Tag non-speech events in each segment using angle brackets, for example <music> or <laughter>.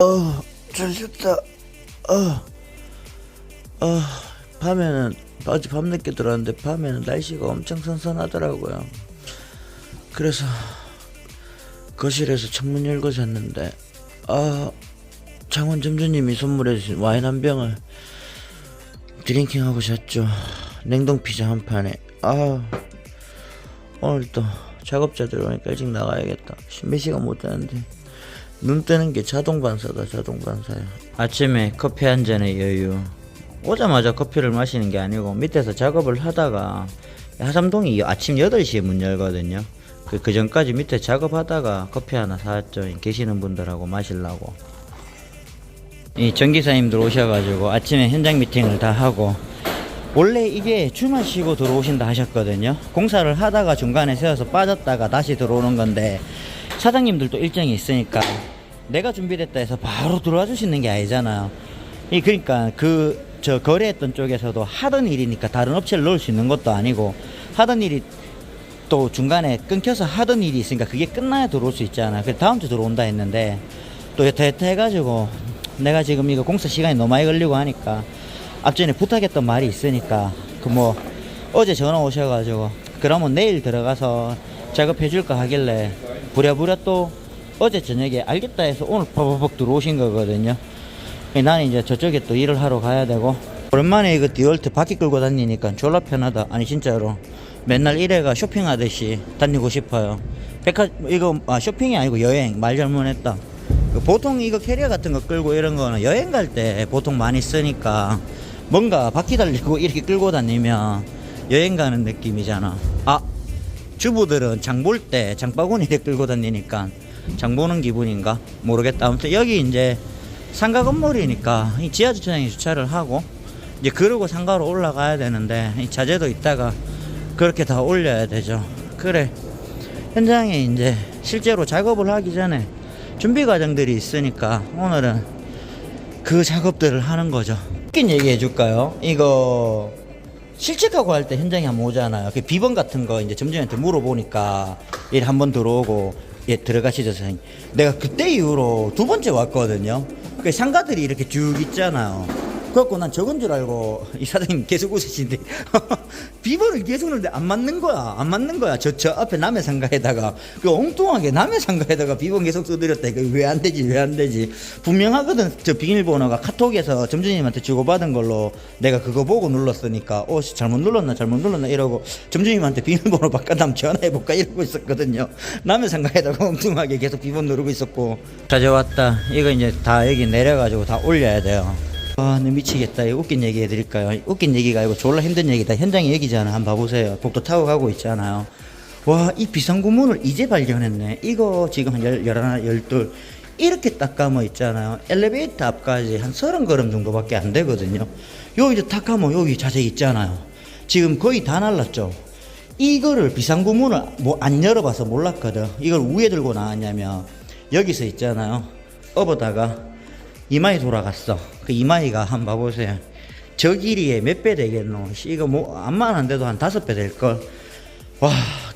어, 잘잤다. 어, 어, 밤에는 어제 밤늦게 들어왔는데 밤에는 날씨가 엄청 선선하더라고요. 그래서 거실에서 창문 열고 잤는데, 아, 장원 점주님이 선물해 주신 와인 한 병을 드링킹하고 잤죠. 냉동 피자 한 판에. 아, 오늘 또 작업자들 오니까 일찍 나가야겠다. 몇 시간 못 자는데. 눈 뜨는 게 자동 반사다 자동 반사야. 아침에 커피 한 잔의 여유. 오자마자 커피를 마시는 게 아니고 밑에서 작업을 하다가 하삼동이 아침 8시에 문 열거든요. 그, 그 전까지 밑에 작업하다가 커피 하나 사왔죠. 계시는 분들하고 마시려고. 이 전기사님들 오셔가지고 아침에 현장 미팅을 다 하고 원래 이게 주말 쉬고 들어오신다 하셨거든요. 공사를 하다가 중간에 세워서 빠졌다가 다시 들어오는 건데 사장님들도 일정이 있으니까 내가 준비됐다 해서 바로 들어와 주시는 게 아니잖아요. 이 그러니까 그 저 거래했던 쪽에서도 하던 일이니까 다른 업체를 넣을 수 있는 것도 아니고 하던 일이 또 중간에 끊겨서 하던 일이 있으니까 그게 끝나야 들어올 수 있잖아. 그래서 다음 주 들어온다 했는데 또 여타 여타 해가지고 내가 지금 이거 공사 시간이 너무 많이 걸리고 하니까 앞전에 부탁했던 말이 있으니까 그 뭐 어제 전화 오셔가지고 그러면 내일 들어가서 작업해 줄까 하길래 부랴부랴 또 어제 저녁에 알겠다 해서 오늘 퍼벅 들어오신 거거든요. 나는 이제 저쪽에 또 일을 하러 가야 되고 오랜만에 이거 디올트 바퀴 끌고 다니니까 졸라 편하다. 아니 진짜로 맨날 이래가 쇼핑하듯이 다니고 싶어요. 백화 이거 아, 쇼핑이 아니고 여행 말 잘못했다. 그 보통 이거 캐리어 같은 거 끌고 이런 거는 여행 갈 때 보통 많이 쓰니까 뭔가 바퀴 달리고 <laughs> 이렇게 끌고 다니면 여행 가는 느낌이잖아. 아 주부들은 장 볼 때 장바구니 를 <laughs> 끌고 다니니까 장 보는 기분인가 모르겠다. 아무튼 여기 이제 상가 건물이니까 이 지하 주차장에 주차를 하고 이제 그러고 상가로 올라가야 되는데 이 자재도 있다가 그렇게 다 올려야 되죠. 그래 현장에 이제 실제로 작업을 하기 전에 준비 과정들이 있으니까 오늘은 그 작업들을 하는 거죠. 웃긴 얘기 해 줄까요? 이거 실직하고 할 때 현장에 한번 오잖아요. 그 비번 같은 거 이제 점주한테 물어보니까 일 한 번 들어오고 예 들어가시죠 선생님. 내가 그때 이후로 두 번째 왔거든요. 그 상가들이 이렇게 쭉 있잖아요. 그래갖고 난 적은 줄 알고 <laughs> 이 사장님 계속 웃으시는데 <laughs> 비번을 계속 넣는데 안 맞는 거야. 안 맞는 거야. 저 저 앞에 남의 상가에다가 그 엉뚱하게 남의 상가에다가 비번 계속 써드렸다. 이거 왜 안 되지? 왜 안 되지? 분명하거든. 저 비밀번호가 카톡에서 점주님한테 주고받은 걸로 내가 그거 보고 눌렀으니까 어 씨, 잘못 눌렀나 잘못 눌렀나 이러고 점주님한테 비밀번호 바꿔다면 전화해볼까 이러고 있었거든요. 남의 상가에다가 엉뚱하게 계속 비번 누르고 있었고. 가져왔다. 이거 이제 다 여기 내려가지고 다 올려야 돼요 아, 나 미치겠다. 웃긴 얘기 해드릴까요? 웃긴 얘기가 아니고 졸라 힘든 얘기다. 현장의 얘기잖아. 한번 봐보세요. 복도 타고 가고 있잖아요. 와, 이 비상구문을 이제 발견했네. 이거 지금 한 열, 열하나, 열둘. 이렇게 딱 감아 있잖아요. 엘리베이터 앞까지 한 서른 걸음 정도밖에 안 되거든요. 여기 딱 감아 여기 자재 있잖아요. 지금 거의 다 날랐죠. 이거를 비상구문을 뭐 안 열어봐서 몰랐거든. 이걸 위에 들고 나왔냐면 여기서 있잖아요. 업어다가 이마이 돌아갔어. 그 이마이가 한번 봐보세요. 저 길이에 몇 배 되겠노? 씨, 이거 뭐, 암만 안 돼도 한 다섯 배 될걸? 와,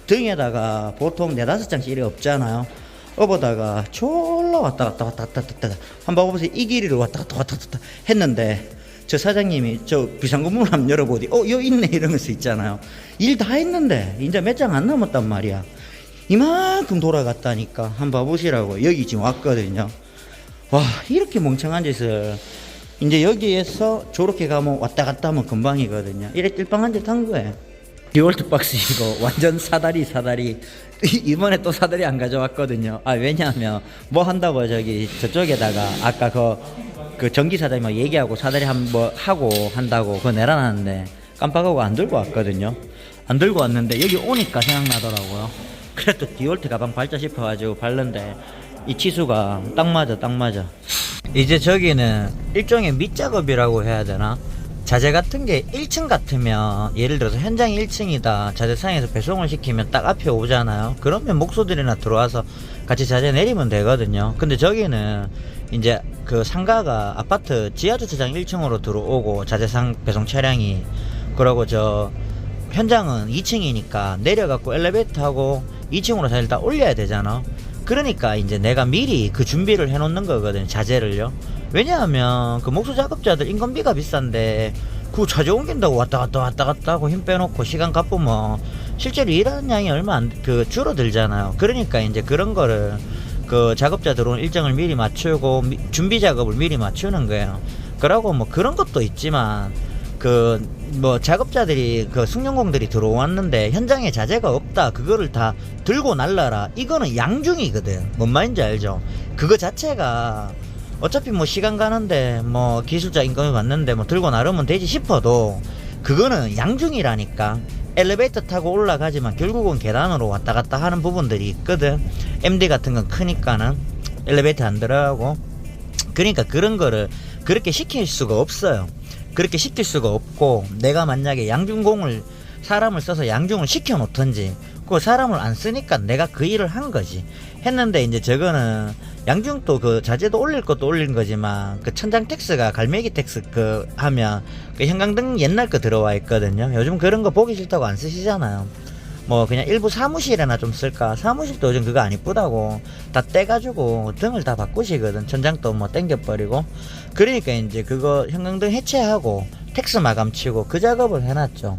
등에다가 보통 네다섯 장씩 이래 없잖아요. 업어다가 졸라 왔다 갔다 왔다 갔다 왔다 갔다. 한번 봐보세요. 이 길이를 왔다 갔다 왔다 갔다 했는데, 저 사장님이 저 비상구문 한번 열어보디, 어, 여기 있네. 이러면서 있잖아요. 일 다 했는데, 이제 몇 장 안 남았단 말이야. 이만큼 돌아갔다니까. 한번 봐보시라고. 여기 지금 왔거든요. 와 이렇게 멍청한 짓을. 이제 여기에서 저렇게 가면 왔다 갔다 하면 금방이거든요. 이래 띨빵한 짓 한 거예요. 리월트 박스 이거 <laughs> 완전 사다리 사다리. 이- 이번에 또 사다리 안 가져왔거든요. 아 왜냐하면 뭐 한다고 저기 저쪽에다가 아까 그, 그 전기 사다리 얘기하고 사다리 한 번 하고 한다고 그거 내려놨는데 깜빡하고 안 들고 왔거든요. 안 들고 왔는데 여기 오니까 생각나더라고요. 그래도 디올트 가방 발자 싶어가지고 발른데 이 치수가 딱 맞아 딱 맞아. 이제 저기는 일종의 밑작업이라고 해야 되나? 자재 같은 게 1층 같으면 예를 들어서 현장이 1층이다. 자재상에서 배송을 시키면 딱 앞에 오잖아요. 그러면 목소들이나 들어와서 같이 자재 내리면 되거든요. 근데 저기는 이제 그 상가가 아파트 지하주차장 1층으로 들어오고 자재상 배송 차량이 그러고 저 현장은 2층이니까 내려갖고 엘리베이터 하고 2층으로 자리를 다 올려야 되잖아. 그러니까 이제 내가 미리 그 준비를 해놓는 거거든 자재를요. 왜냐하면 그 목수 작업자들 인건비가 비싼데 그 자재 옮긴다고 왔다 갔다 왔다 갔다 하고 힘 빼놓고 시간 갚으면 실제로 일하는 양이 얼마 안 그 줄어들잖아요. 그러니까 이제 그런 거를 그 작업자 들어온 일정을 미리 맞추고 미- 준비 작업을 미리 맞추는 거예요. 그러고 뭐 그런 것도 있지만 그 뭐 작업자들이 그 승용공들이 들어왔는데 현장에 자재가 없다. 그거를 다 들고 날라라. 이거는 양중이거든. 뭔 말인지 알죠? 그거 자체가 어차피 뭐 시간 가는데 뭐 기술자 인건비 받는데 뭐 들고 나르면 되지 싶어도 그거는 양중이라니까. 엘리베이터 타고 올라가지만 결국은 계단으로 왔다 갔다 하는 부분들이 있거든. MD 같은 건 크니까는 엘리베이터 안 들어가고. 그러니까 그런 거를 그렇게 시킬 수가 없어요. 그렇게 시킬 수가 없고 내가 만약에 양중공을 사람을 써서 양중을 시켜 놓던지 그 사람을 안 쓰니까 내가 그 일을 한 거지. 했는데 이제 저거는 양중도 그 자재도 올릴 것도 올린 거지만 그 천장 텍스가 갈매기 텍스 그 하면 그 형광등 옛날 거 들어와 있거든요. 요즘 그런 거 보기 싫다고 안 쓰시잖아요. 뭐 그냥 일부 사무실에나 좀 쓸까? 사무실도 요즘 그거 안 이쁘다고. 다 떼가지고 등을 다 바꾸시거든. 천장도 뭐 땡겨버리고. 그러니까 이제 그거 형광등 해체하고 텍스 마감 치고 그 작업을 해놨죠